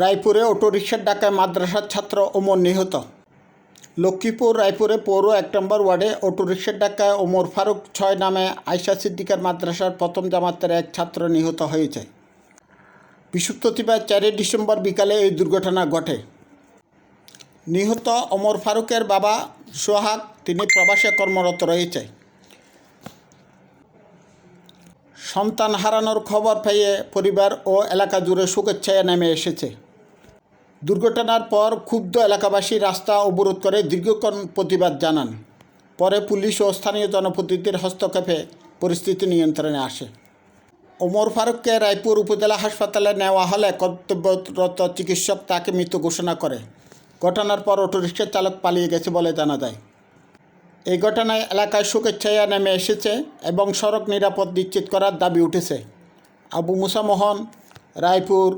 রায়পুরে অটোরিকশার ডাকায় মাদ্রাসার ছাত্র ওমর নিহত। লক্ষ্মীপুর রায়পুরে পৌর এক নম্বর ওয়ার্ডে অটোরিকশার ডাকায় ওমর ফারুক ছয় নামে আয়সা সিদ্দিকার মাদ্রাসার প্রথম জামাতের এক ছাত্র নিহত হয়েছে। বৃহস্পতিবার চারই ডিসেম্বর বিকালে এই দুর্ঘটনা ঘটে। নিহত ওমর ফারুকের বাবা সোহাগ, তিনি প্রবাসে কর্মরত রয়েছে। সন্তান হারানোর খবর পেয়ে পরিবার ও এলাকা জুড়ে শোকের ছায়া নেমে এসেছে। দুর্ঘটনার পর ক্ষুব্ধ এলাকাবাসী রাস্তা অবরোধ করে দীর্ঘক্ষণ প্রতিবাদ জানান। পরে পুলিশ ও স্থানীয় জনপ্রতিনিধির হস্তক্ষেপে পরিস্থিতি নিয়ন্ত্রণে আসে। ওমর ফারুককে রায়পুর উপজেলা হাসপাতালে নেওয়া হলে কর্তব্যরত চিকিৎসক তাকে মৃত ঘোষণা করে। ঘটনার পর অটোরিকশার চালক পালিয়ে গেছে বলে জানা যায়। এই ঘটনায় এলাকায় শোকের ছায়া নেমে এসেছে এবং সড়ক নিরাপদ নিশ্চিত করার দাবি উঠেছে। আবু মুসা মোহন, রায়পুর।